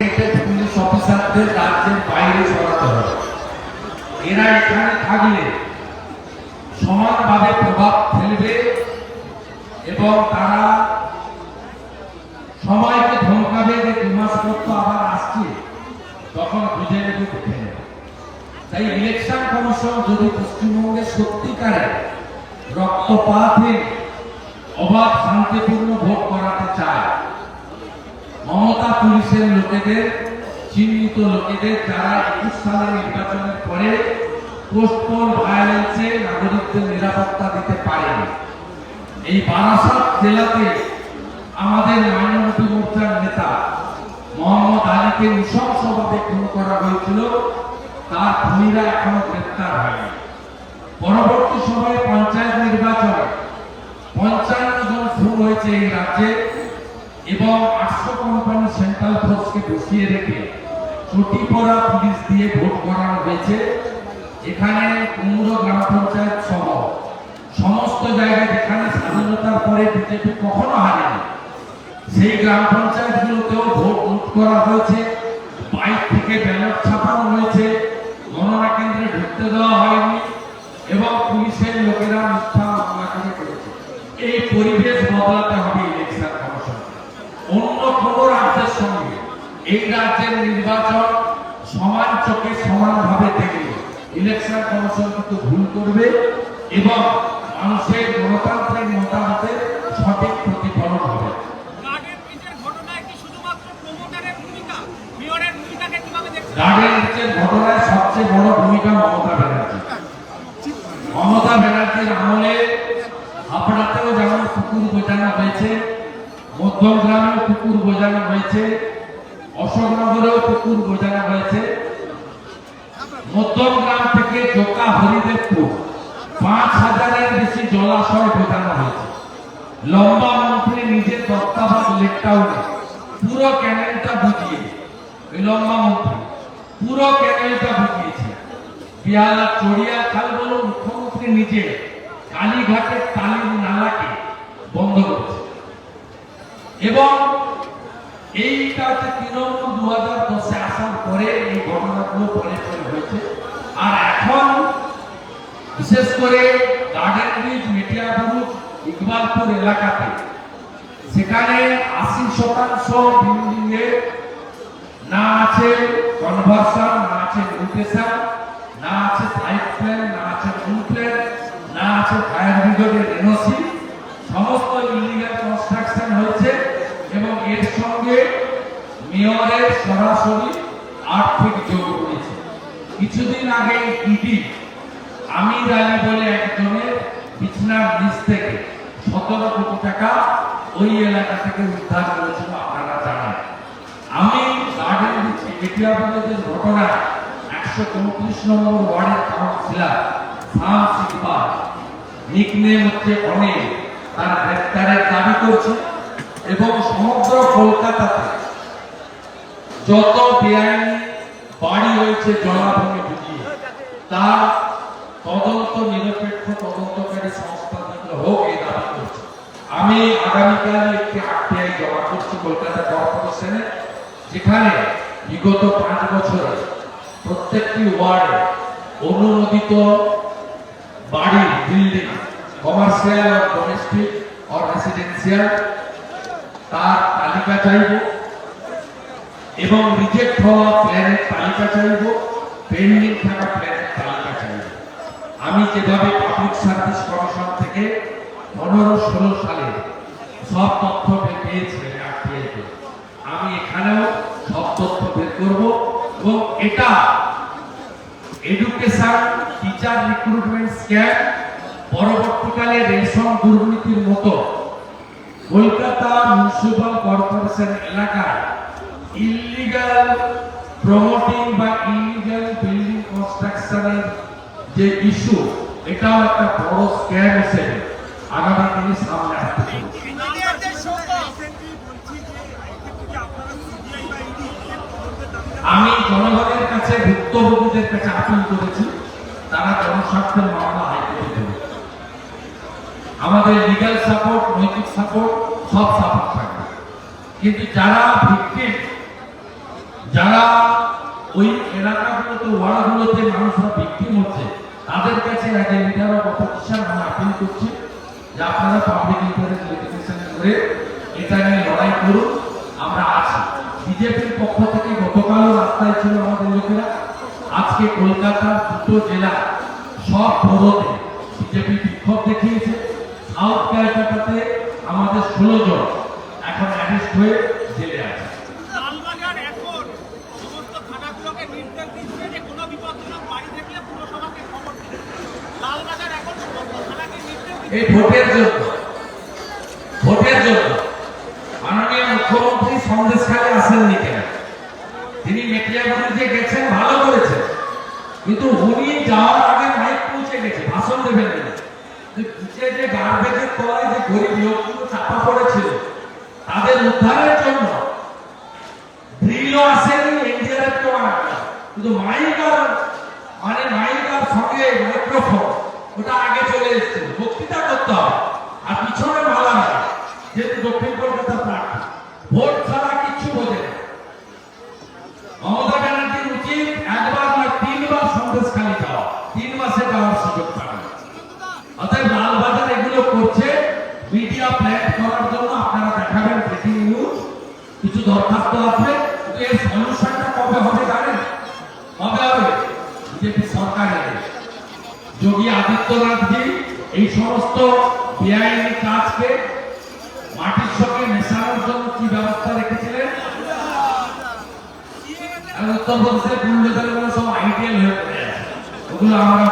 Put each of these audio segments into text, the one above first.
Police সমানভাবে প্রভাব ফেলবে এবং তারা সময়কে ধমকাবে যে দু মাস পর আবার আসছে, তখন বুঝে নেবে উঠে তাই ইলেকশন কমিশন যদি পশ্চিমবঙ্গে সত্যিকারে রক্তপাতহীন অবাধ শান্তিপূর্ণ ভোট করাতে চায় মমতা পুলিশের লোকেদের, চিহ্নিত লোকেদের যারা একুশ সালের নির্বাচনের পরে পোস্টপোন ভায়োলেন্সে নাগরিকদের নিরাপত্তা দিতে পারেনি। এই বারাসাত জেলাতে আমাদের মাইনরিটি মোর্চার নেতা মোহাম্মদ আলীকে নৃশংসভাবে খুন করা হয়েছিল। তার খুনিরা এখনও গ্রেপ্তার হয়নি। পরবর্তী সময়ে পঞ্চায়েত নির্বাচনে পঞ্চান্ন জন খুন হয়েছে এই রাজ্যে এবং আটশো কোম্পানি সেন্ট্রাল ফোর্সকে বসিয়ে রেখে চটি পড়া পুলিশ দিয়ে ভোট করানো হয়েছে। এখানে কুমড়ো গ্রাম পঞ্চায়েত সহ সমস্ত জায়গায় যেখানে স্বাধীনতার পরে বিজেপি কখনো হারেনি, সেই গ্রাম পঞ্চায়েতগুলোতেও ভোট লুট করা হয়েছে। বাইক থেকে ব্যালট ছাপানো হয়েছে। গণনা কেন্দ্রে ঢুকতে দেওয়া হয়নি এবং পুলিশের লোকেরা মিথ্যা করে করেছে এই পরিবেশ বদলাতে হবে ইলেকশন কমিশন অন্য কোনো রাজ্যের সঙ্গে এই রাজ্যের নির্বাচন সমান চোখে সমানভাবে দেখবে ইলেকশন কমিশন কিন্তু ভুল করবে এবং মানুষের গণতান্ত্রিক মতামতের সঠিক প্রতিফলন হবে। গার্ডেন ঘটনায় সবচেয়ে বড় ভূমিকা মমতা ব্যানার্জি। মমতা ব্যানার্জির আমলে হাবড়াতেও যেমন কুকুর বোঝানো হয়েছে মধ্যম গ্রামেও কুকুর বোঝানো হয়েছে অশোকনগরেও কুকুর বোঝানো হয়েছে। মধ্যমগ্রাম থেকে জোকা হরিদেবপুর পাঁচ হাজারের বেশি জলাশয় বোঝানো হয়েছে। লম্বা মন্ত্রী নিজের তত্ত্বাবধান লেকটাউনে পুরো ক্যানেলটা বুঝিয়ে ওই লম্বা মন্ত্রী, পুরো ক্যানেলটা বুঝিয়েছে বিহালা চড়িয়া খাল বলো মুখ্যমন্ত্রী নিজে কালীঘাটের টালির নালাকে বন্ধ করেছে। এবং এইটা হচ্ছে তৃণমূল দু হাজার দশে আসার পরে এই ঘটনাগুলো পরে পরে হয়েছে। আর এখন বিশেষ করে গার্ডেন ব্রিজ মেটিয়াবুরুজ ইকবালপুর এলাকাতে, সেখানে আশি শতাংশ বিল্ডিং এ না আছে কনভার্সন না আছে মিউটেশন না আছে সাইড প্ল্যান না আছে ফুল প্ল্যান না আছে ফায়ার ব্রিগেডের এনওসি সমস্ত ইলিগাল কনস্ট্রাকশন হয়েছে এবং এর সঙ্গে মেয়রের সরাসরি আর্থিক যোগ রয়েছে কিছুদিন আগে ইডি আমির আলী বলে একজনের বিছনার নিচ থেকে সতেরো কোটি টাকা ওই এলাকা থেকে উদ্ধার করেছিল আপনারা জানেন। আমি গার্ডেন এটিআবাদের ঘটনায় একশো চৌত্রিশ নম্বর ওয়ার্ডের কাউন্সিলর শাম সিকবাল নিকনেম হচ্ছে অনেক তার গ্রেপ্তারের দাবি করছে এবং সমগ্র কলকাতাতে যত বেআইনি বাড়ি হয়েছে জলাভূমি বুঝিয়ে তার তদন্ত নিরপেক্ষ তদন্তকারী সংস্থা থেকে হোক, এই দাবি করছে। আমি আগামীকাল একটি আরটিআই জমা করছি কলকাতা কর্পোরেশনে যেখানে বিগত পাঁচ বছরে প্রত্যেকটি ওয়ার্ডে অনুমোদিত বাড়ি, বিল্ডিং, কমার্শিয়াল আর ডোমেস্টিক আর রেসিডেন্সিয়াল, তার তালিকা চাইব। এবং রিজেক্ট হওয়া প্ল্যানের তালিকা চাইব পেন্ডিং থাকা প্ল্যানের তালিকা চাইব আমি যেভাবে পাবলিক সার্ভিস কমিশন থেকে পনেরো ষোলো সালে সব তথ্য বের পেয়েছি RTI তে। আমি এখানেও সব তথ্য বের করব এবং এটা এডুকেশন টিচার রিক্রুটমেন্ট স্ক্যাম পরবর্তীকালে রেশন দুর্নীতির মতো কলকাতা মিউনিসিপাল কর্পোরেশন এলাকায় ইলিগাল প্রমোটিং বা ইলিগাল বিল্ডিং কনস্ট্রাকশনের যে ইস্যু এটাও একটা বড় স্ক্যাম আগামী দিনে সামনে আমি জনগণের কাছে, ভুক্তভোগীদের কাছে আপিল করেছি। তারা জনস্বার্থের মামলা হাইকোর্টে দেবে। আমাদের লিগ্যাল সাপোর্ট নৈতিক সাপোর্ট সব সাপোর্ট থাকবে। কিন্তু যারা ভিকটিম যারা ওই এলাকাগুলোতে ওয়ার্ডগুলোতে মানুষরা বিক্রি হচ্ছে, তাদের কাছে এক লিডার অফ অপোজিশন আমি আপিল করছি যে আপনারা পাবলিক ইন্টারেস্ট করে এটা নিয়ে লড়াই করুন, আমরা আছি। বিজেপির পক্ষ থেকে গতকালও রাস্তায় ছিল আমাদের লোকেরা। আজকে কলকাতার দুটো জেলা সব পদতে বিজেপি বিক্ষোভ দেখিয়েছে। সাউথ ক্যালকাটাতে আমাদের ষোলো জন এখন অ্যারেস্ট হয়ে জেলে আছে লালবাজার এখন সমস্ত থানাগুলোকে নির্দেশ দিচ্ছে যে কোনো বিপজ্জনক বাড়ি দেখলে পুরসভাকে খবর দিতে লালবাজার এখন সমস্ত থানাকে নির্দেশ দিচ্ছে এই ভোটের জন্য ভোটের জন্য মাননীয় মুখ্যমন্ত্রী সন্দেশখালে আসেননি কেন? তিনি মেটিয়াগুড়িতে গেছেন, ভালো করেছেন। কিন্তু উনি যাওয়ার আগে মাইক পৌঁছে গেছে, ভাষণ দেবেন না। নিচে যে গার্বেজের তলায় যে গরিব লোকগুলো চাপা পড়েছিল, তাদের উদ্ধারের জন্য ড্রিলও আসেনি এনডিআরএফ কিন্তু মাইক আর মানে মাইক আর সঙ্গে মাইক্রোফোন ওটা আগে চলে এসেছে বক্তৃতা করতে হবে আর পিছনে মালা না যেহেতু দক্ষিণ কলকাতা প্রার্থী ভোট ছাড়া কিচ্ছু বোঝে না মমতা ব্যানার্জির উচিত একবার না তিনবার সন্দেশ খালি যাওয়া তিন মাসে যাওয়ার সুযোগ পাবে অতএব লালবাজার এগুলো করছে মিডিয়া প্ল্যান করার জন্য আপনারা দেখাবেন ব্রেকিং নিউজ কিছু দরখাস্ত আছে কিন্তু এর সলিউশনটা কবে হবে জানেন কবে হবে বিজেপি সরকার এলে এই সমস্ত বেআইনি কাজকে মাটির সঙ্গে মেশানোর জন্য কি ব্যবস্থা রেখেছিলেন? সব আইডিয়াল হয়ে পড়ে আছে। ওগুলো আমরা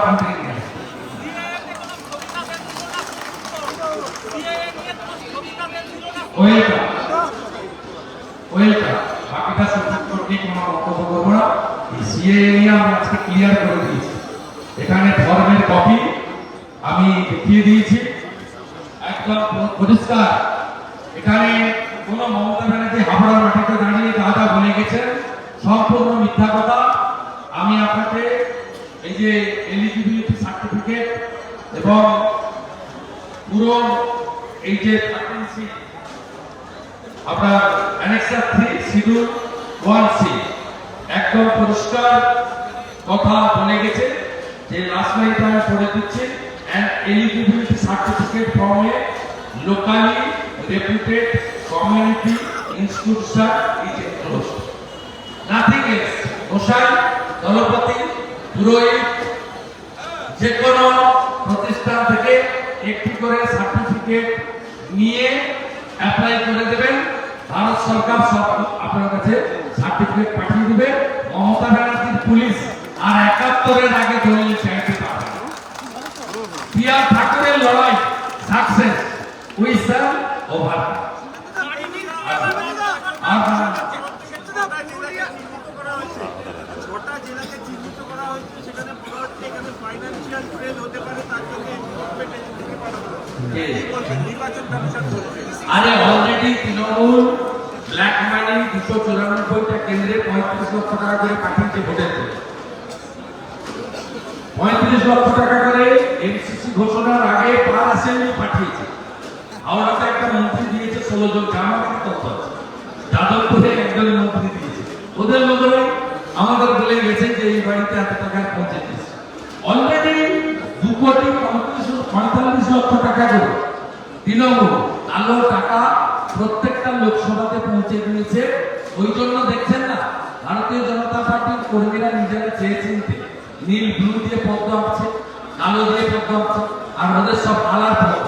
এখানে ধর্মের কপি আমি দেখিয়ে দিয়েছি। একদম পরিষ্কার। এখানে কোন মমতা ব্যানার্জি হাবড়ার মাটিতে দাঁড়িয়ে যা বলে গেছেন সম্পূর্ণ মিথ্যা কথা। আমি আপনাকে এই যে এলিজিবিলিটি সার্টিফিকেট এবং পুরো এই যে আপনার annexure three schedule one C একদম পরিষ্কার কথা বলে গেছে। যে লাস্ট লাইনটা আমি পড়ে দিচ্ছি। And eligibility certificate from a locally reputed community institution is enclosed nothing else দলপতি পুরোহিত যে কোনো প্রতিষ্ঠান থেকে একটি করে সার্টিফিকেট নিয়ে অ্যাপ্লাই করে দেবেন। ভারত সরকার সব আপনার কাছে সার্টিফিকেট পাঠিয়ে দিবে। মমতা ব্যানার্জির পুলিশ আর একাত্তরের আগে দলীয় চাইতে পারবে না। পিয়া ঠাকুরের লড়াই সাকসেস উই স্যার ওভার আর গোটা জেলাকে চিহ্নিত করা হয়েছে সেখানে বলা হচ্ছে এখানে ফাইন্যান্সিয়াল ট্রেন হতে পারে তার জন্য গভর্নমেন্ট এজেন্সিকে পাঠানো হবে। কি বলছেন বলছে আরে অলরেডি তৃণমূল ব্ল্যাক মানি দুশো চুরানব্বইটা কেন্দ্রে পঁয়ত্রিশ লক্ষ টাকা করে পাঠিয়েছে ভোটের পঁয়ত্রিশ লক্ষ টাকা করে এমসিসি ঘোষণার আগে পার অ্যাসেম্বলি পাঠিয়েছে। হাওড়াতে একটা মন্ত্রী দিয়েছে, ষোলো জন আমার তথ্য আছে। যাদবপুরে একজন মন্ত্রী দিয়েছে। ওদের লোকেরাই আমাদের বলে গেছে যে এই বাড়িতে এত টাকা পৌঁছে দিয়েছে। অলরেডি দু কোটি পঁয়ত্রিশ পঁয়তাল্লিশ লক্ষ টাকা করে তৃণমূল আলো টাকা প্রত্যেকটা লোকসভাতে পৌঁছে দিয়েছে। ওই জন্য দেখছেন না, ভারতীয় জনতা পার্টির কর্মীরা নিজেরা চেয়ে চিনতে, নীল, ব্লু দিয়ে পদ্ম আঁকছে, কালো দিয়ে পদ্ম আঁকছে, আর ওদের সব কালার পদ্ম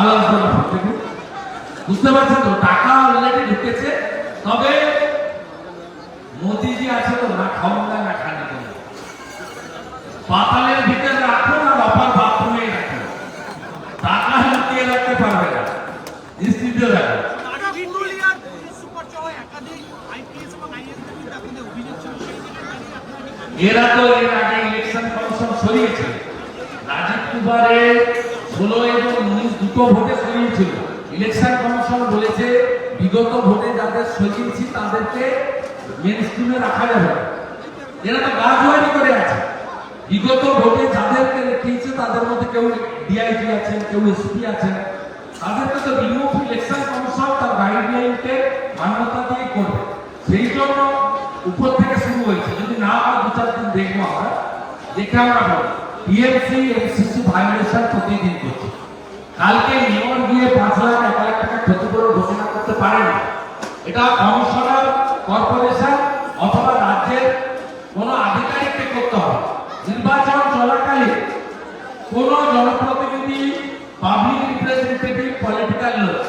পদ্ম দেখুন বুঝতে পারছেন তো, টাকা অলরেডি ঢুকেছে, তবে মোদিজি আছে তো, না খাওয়া না খানি পাতালের ভিতরে রাখুন আর অপার বাথরুমে রাখুন টাকা লুকিয়ে রাখতে পারবে না। কি জানেন? এরা তো এর আগে ইলেকশন কমিশন সরিয়েছে রাজীব কুমারে ষোলো এবং উনিশ দুটো ভোটে সরিয়েছিল ইলেকশন কমিশন বলেছে, বিগত ভোটে যাদের সরিয়েছি তাদেরকে মেন স্ট্রিমে রাখা যাবে। এরা তো গা জোয়ারি করে আছে। বিগত ভোটে যাদেরকে রেখেছে তাদের মধ্যে কেউ ডিআইজি আছেন, কেউ এসপি আছেন। তাদেরকে তো রিমুভ ইলেকশন কমিশন তার গাইডলাইনকে মান্যতা দিয়ে করবে। সেই জন্য উপর থেকে শুরু হয়েছে। যদি না হয় দু চার দিন দেখব আমরা। দেখে আমরা বলি টিএমসি এমসিসি ভায়োলেশন প্রতিদিন। কালকে মেয়র গিয়ে পাঁচ লাখ এক লাখ টাকা ক্ষতিপূরণ ঘোষণা করতে পারে না। এটা কমিশনার, কর্পোরেশন অথবা রাজ্যের কোনো আধিকারিককে করতে হবে। নির্বাচন চলাকালীন কোন জনপ্রতিনিধি পাবলিক রিপ্রেজেন্টেটিভ পলিটিক্যাল লোক,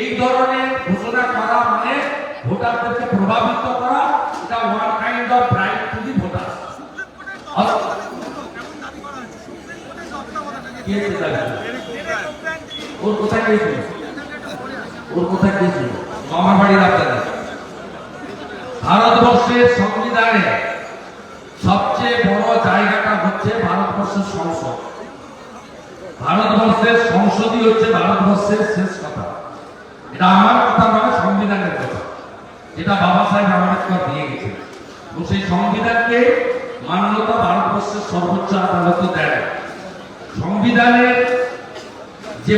এই ধরনের ঘোষণা করা মানে ভোটারদেরকে প্রভাবিত করা, এটা one kind of right to the voter ওর কোথায় গিয়েছিল ওর কোথায় গিয়েছিল মামার বাড়ির ভারতবর্ষের সংবিধানে সবচেয়ে বড় জায়গাটা হচ্ছে ভারতবর্ষের সংসদ। ভারতবর্ষের সংসদই হচ্ছে ভারতবর্ষের শেষ কথা। এটা আমার কথা নয়, সংবিধানের কথা। যেটা বাবা সাহেব আম্বেদকর দিয়ে গেছেন। এবং সেই সংবিধানকে মান্যতা ভারতবর্ষের সর্বোচ্চ আদালত দেয়। সংবিধানের যে